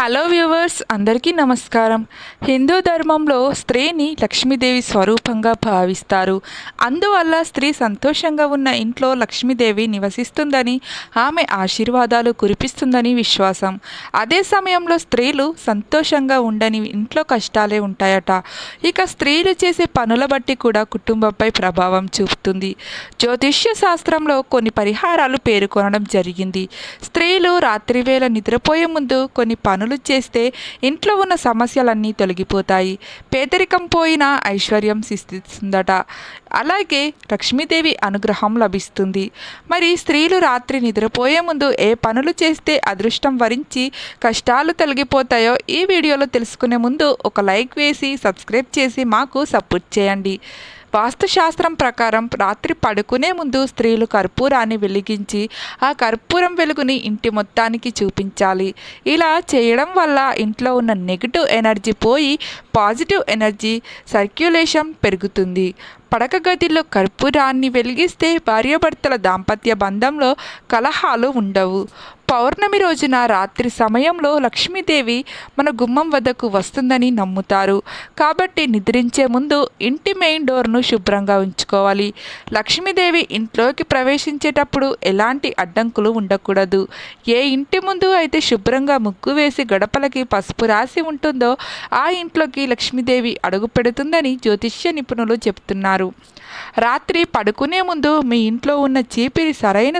Hello viewers అందరికీ నమస్కారం. హిందూ ధర్మంలో స్త్రీని లక్ష్మీదేవి స్వరూపంగా భావిస్తారు. అందువల్ల స్త్రీ సంతోషంగా ఉన్న ఇంట్లో లక్ష్మీదేవి నివసిస్తుందని ఆమె ఆశీర్వాదాలు కురిపిస్తుందని విశ్వాసం. అదే సమయంలో స్త్రీలు సంతోషంగా ఉండని ఇంట్లో కష్టాలే ఉంటాయట. ఇక స్త్రీలు చేసే పనుల బట్టి కూడా కుటుంబంపై ప్రభావం చూపుతుంది. జ్యోతిష్య శాస్త్రంలో కొన్ని పరిహారాలు పేర్కొనడం జరిగింది. స్త్రీలు రాత్రివేళ నిద్రపోయే ముందు కొన్ని పనులు చేస్తే ఇంట్లో ఉన్న సమస్యలన్నీ తొలగిపోతాయి. పేదరికం పోయినా ఐశ్వర్యం సిద్ధిస్తుందట. అలాగే లక్ష్మీదేవి అనుగ్రహం లభిస్తుంది. మరి స్త్రీలు రాత్రి నిద్రపోయే ముందు ఏ పనులు చేస్తే అదృష్టం వరించి కష్టాలు తొలగిపోతాయో ఈ వీడియోలో తెలుసుకునే ముందు ఒక లైక్ వేసి సబ్స్క్రైబ్ చేసి మాకు సపోర్ట్ చేయండి. వాస్తుశాస్త్రం ప్రకారం రాత్రి పడుకునే ముందు స్త్రీలు కర్పూరాన్ని వెలిగించి ఆ కర్పూరం వెలుగుని ఇంటి మొత్తానికి చూపించాలి. ఇలా చేయడం వల్ల ఇంట్లో ఉన్న నెగిటివ్ ఎనర్జీ పోయి పాజిటివ్ ఎనర్జీ సర్క్యులేషన్ పెరుగుతుంది. పడక గదిలో కర్పూరాన్ని వెలిగిస్తే భార్యాభర్తల దాంపత్య బంధంలో కలహాలు ఉండవు. పౌర్ణమి రోజున రాత్రి సమయంలో లక్ష్మీదేవి మన గుమ్మం వద్దకు వస్తుందని నమ్ముతారు. కాబట్టి నిద్రించే ముందు ఇంటి మెయిన్ డోర్ను శుభ్రంగా ఉంచుకోవాలి. లక్ష్మీదేవి ఇంట్లోకి ప్రవేశించేటప్పుడు ఎలాంటి అడ్డంకులు ఉండకూడదు. ఏ ఇంటి ముందు అయితే శుభ్రంగా ముగ్గు వేసి గడపలకి పసుపు రాసి ఉంటుందో ఆ ఇంట్లోకి లక్ష్మీదేవి అడుగు పెడుతుందని జ్యోతిష్య నిపుణులు చెప్తున్నారు. రాత్రి పడుకునే ముందు మీ ఇంట్లో ఉన్న చీపిరి సరైన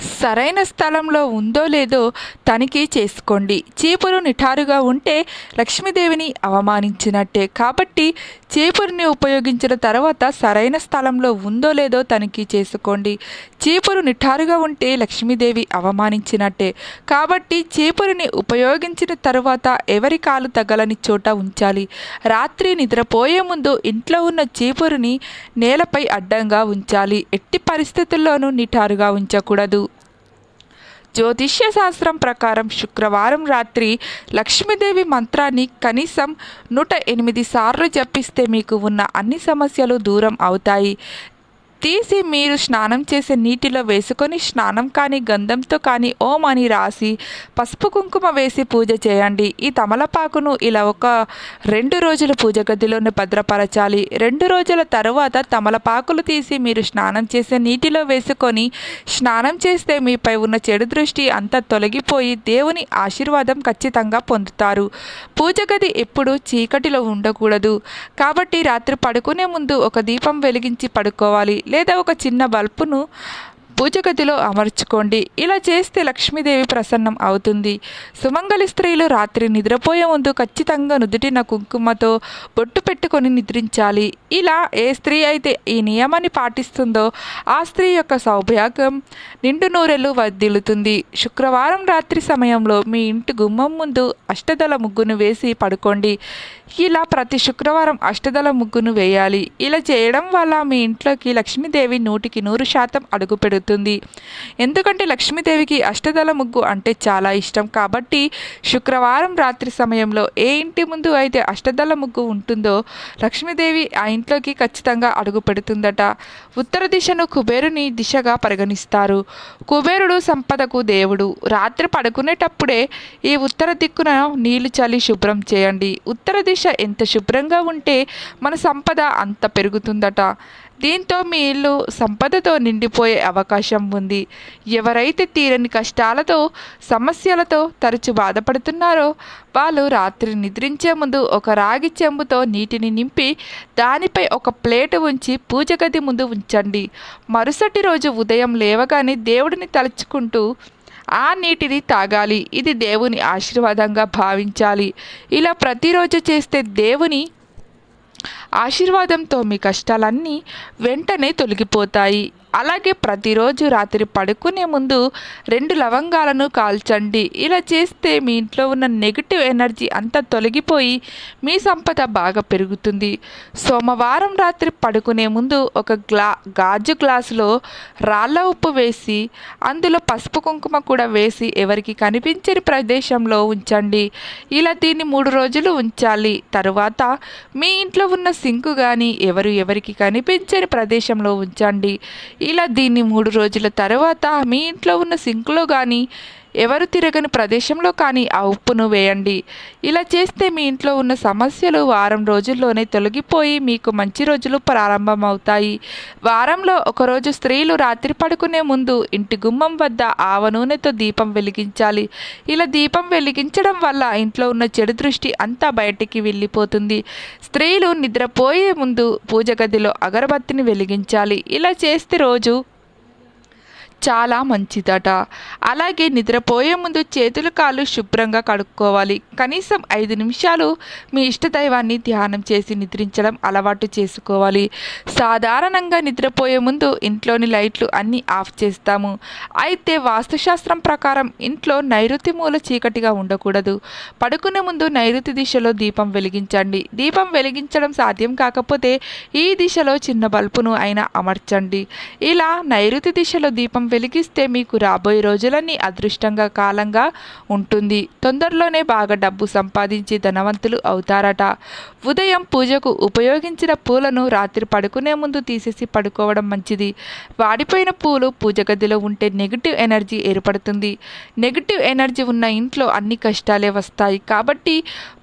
సరైన స్థలంలో ఉందో లేదో తనిఖీ చేసుకోండి. చీపురు నిఠారుగా ఉంటే లక్ష్మీదేవిని అవమానించినట్టే. కాబట్టి చీపురుని ఉపయోగించిన తర్వాత సరైన స్థలంలో ఉందో లేదో తనిఖీ చేసుకోండి. చీపురు నిఠారుగా ఉంటే లక్ష్మీదేవి అవమానించినట్టే. కాబట్టి చీపురుని ఉపయోగించిన తర్వాత ఎవరి కాలు తగలని చోట ఉంచాలి? రాత్రి నిద్రపోయే ముందు ఇంట్లో ఉన్న చీపురుని నేలపై అడ్డంగా ఉంచాలి. ఎట్టి పరిస్థితుల్లోనూ నిఠారుగా ఉంచకూడదు. జ్యోతిష్య శాస్త్రం ప్రకారం శుక్రవారం రాత్రి లక్ష్మీదేవి మంత్రాన్ని కనీసం నూట ఎనిమిది సార్లు జపిస్తే మీకు ఉన్న అన్ని సమస్యలు దూరం అవుతాయి. తీసి మీరు స్నానం చేసే నీటిలో వేసుకొని స్నానం కానీ గంధంతో కానీ ఓం అని రాసి పసుపు కుంకుమ వేసి పూజ చేయండి. ఈ తమలపాకును ఇలా ఒక రెండు రోజులు పూజ గదిలోనే భద్రపరచాలి. రెండు రోజుల తరువాత తమలపాకులు తీసి మీరు స్నానం చేసే నీటిలో వేసుకొని స్నానం చేస్తే మీపై ఉన్న చెడు దృష్టి అంతా తొలగిపోయి దేవుని ఆశీర్వాదం ఖచ్చితంగా పొందుతారు. పూజ గది ఎప్పుడు చీకటిలో ఉండకూడదు. కాబట్టి రాత్రి పడుకునే ముందు ఒక దీపం వెలిగించి పడుకోవాలి. లేదా ఒక చిన్న బల్బును పూజ గదిలో అమర్చుకోండి. ఇలా చేస్తే లక్ష్మీదేవి ప్రసన్నం అవుతుంది. సుమంగళి స్త్రీలు రాత్రి నిద్రపోయే ముందు ఖచ్చితంగా నుదుటిన కుంకుమతో బొట్టు పెట్టుకొని నిద్రించాలి. ఇలా ఏ స్త్రీ అయితే ఈ నియమాన్ని పాటిస్తుందో ఆ స్త్రీ యొక్క సౌభాగ్యం నిండు నూరెలు వర్ధిల్లుతుంది శుక్రవారం రాత్రి సమయంలో మీ ఇంటి గుమ్మం ముందు అష్టదళ ముగ్గును వేసి పడుకోండి. ఇలా ప్రతి శుక్రవారం అష్టదళ ముగ్గును వేయాలి. ఇలా చేయడం వల్ల మీ ఇంట్లోకి లక్ష్మీదేవి నూటికి నూరు శాతం అడుగుపెడుతుంది ఉంటుంది. ఎందుకంటే లక్ష్మీదేవికి అష్టదళ ముగ్గు అంటే చాలా ఇష్టం. కాబట్టి శుక్రవారం రాత్రి సమయంలో ఏ ఇంటి ముందు అయితే అష్టదళ ముగ్గు ఉంటుందో లక్ష్మీదేవి ఆ ఇంట్లోకి ఖచ్చితంగా అడుగు పెడుతుందట. ఉత్తర దిశను కుబేరుని దిశగా పరిగణిస్తారు. కుబేరుడు సంపదకు దేవుడు. రాత్రి పడుకునేటప్పుడే ఈ ఉత్తర దిక్కున నీళ్ళు చలి శుభ్రం చేయండి. ఉత్తర దిశ ఎంత శుభ్రంగా ఉంటే మన సంపద అంత పెరుగుతుందట. దీంతో మీ ఇల్లు సంపదతో నిండిపోయే అవకాశం ఉంది. ఎవరైతే తీరని కష్టాలతో సమస్యలతో తరచు బాధపడుతున్నారో వాళ్ళు రాత్రి నిద్రించే ముందు ఒక రాగి చెంబుతో నీటిని నింపి దానిపై ఒక ప్లేట్ ఉంచి పూజ గది ముందు ఉంచండి. మరుసటి రోజు ఉదయం లేవగానే దేవుడిని తలుచుకుంటూ ఆ నీటిని తాగాలి. ఇది దేవుని ఆశీర్వాదంగా భావించాలి. ఇలా ప్రతిరోజు చేస్తే దేవుని ఆశీర్వాదంతో మీ కష్టాలన్నీ వెంటనే తొలగిపోతాయి. అలాగే ప్రతిరోజు రాత్రి పడుకునే ముందు రెండు లవంగాలను కాల్చండి. ఇలా చేస్తే మీ ఇంట్లో ఉన్న నెగిటివ్ ఎనర్జీ అంతా తొలగిపోయి మీ సంపద బాగా పెరుగుతుంది. సోమవారం రాత్రి పడుకునే ముందు ఒక గ్లా గాజు గ్లాసులో రాళ్ళ ఉప్పు వేసి అందులో పసుపు కుంకుమ కూడా వేసి ఎవరికి కనిపించని ప్రదేశంలో ఉంచండి. ఇలా దీన్ని మూడు రోజులు ఉంచాలి. తరువాత మీ ఇంట్లో ఉన్న సింకు కానీ ఎవరు ఎవరికి కనిపించని ప్రదేశంలో ఉంచండి. ఇలా దీన్ని మూడు రోజుల తర్వాత మీ ఇంట్లో ఉన్న సింక్లో కానీ ఎవరు తిరగని ప్రదేశంలో కానీ ఆ ఉప్పును వేయండి. ఇలా చేస్తే మీ ఇంట్లో ఉన్న సమస్యలు వారం రోజుల్లోనే తొలగిపోయి మీకు మంచి రోజులు ప్రారంభమవుతాయి. వారంలో ఒకరోజు స్త్రీలు రాత్రి పడుకునే ముందు ఇంటి గుమ్మం వద్ద ఆవ నూనెతో దీపం వెలిగించాలి. ఇలా దీపం వెలిగించడం వల్ల ఇంట్లో ఉన్న చెడు దృష్టి అంతా బయటికి వెళ్ళిపోతుంది. స్త్రీలు నిద్రపోయే ముందు పూజ గదిలో అగరబత్తిని వెలిగించాలి. ఇలా చేస్తే రోజు చాలా మంచిదట. అలాగే నిద్రపోయే ముందు చేతులు కాళ్ళు శుభ్రంగా కడుక్కోవాలి. కనీసం ఐదు నిమిషాలు మీ ఇష్టదైవాన్ని ధ్యానం చేసి నిద్రించడం అలవాటు చేసుకోవాలి. సాధారణంగా నిద్రపోయే ముందు ఇంట్లోని లైట్లు అన్నీ ఆఫ్ చేస్తాము. అయితే వాస్తుశాస్త్రం ప్రకారం ఇంట్లో నైరుతి మూల చీకటిగా ఉండకూడదు. పడుకునే ముందు నైరుతి దిశలో దీపం వెలిగించండి. దీపం వెలిగించడం సాధ్యం కాకపోతే ఈ దిశలో చిన్న బల్బును అయినా అమర్చండి. ఇలా నైరుతి దిశలో దీపం వెలిగిస్తే మీకు రాబోయే రోజులన్నీ అదృష్టంగా కాలంగా ఉంటుంది. తొందరలోనే బాగా డబ్బు సంపాదించి ధనవంతులు అవుతారట. ఉదయం పూజకు ఉపయోగించిన పూలను రాత్రి పడుకునే ముందు తీసేసి పడుకోవడం మంచిది. వాడిపోయిన పూలు పూజ గదిలో ఉంటే నెగిటివ్ ఎనర్జీ ఏర్పడుతుంది. నెగిటివ్ ఎనర్జీ ఉన్న ఇంట్లో అన్ని కష్టాలే వస్తాయి. కాబట్టి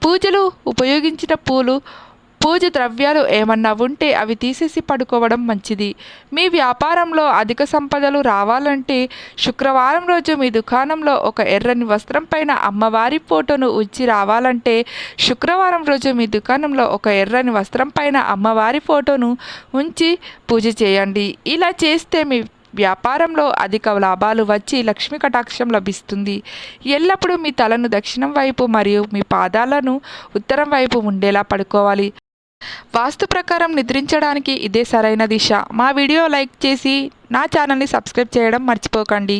పూజలు ఉపయోగించిన పూలు పూజ ద్రవ్యాలు ఏమన్నా ఉంటే అవి తీసేసి పడుకోవడం మంచిది. మీ వ్యాపారంలో అధిక సంపదలు రావాలంటే శుక్రవారం రోజు మీ దుకాణంలో ఒక ఎర్రని వస్త్రం పైన అమ్మవారి ఫోటోను ఉంచి రావాలంటే శుక్రవారం రోజు మీ దుకాణంలో ఒక ఎర్రని వస్త్రం పైన అమ్మవారి ఫోటోను ఉంచి పూజ చేయండి. ఇలా చేస్తే మీ వ్యాపారంలో అధిక లాభాలు వచ్చి లక్ష్మీ కటాక్షం లభిస్తుంది. ఎల్లప్పుడూ మీ తలను దక్షిణం వైపు మరియు మీ పాదాలను ఉత్తరం వైపు ఉండేలా పడుకోవాలి. వాస్తు ప్రకారం నిద్రించడానికి ఇదే సరైన దిశ. మా వీడియో లైక్ చేసి నా ఛానల్ని సబ్స్క్రైబ్ చేయడం మర్చిపోకండి.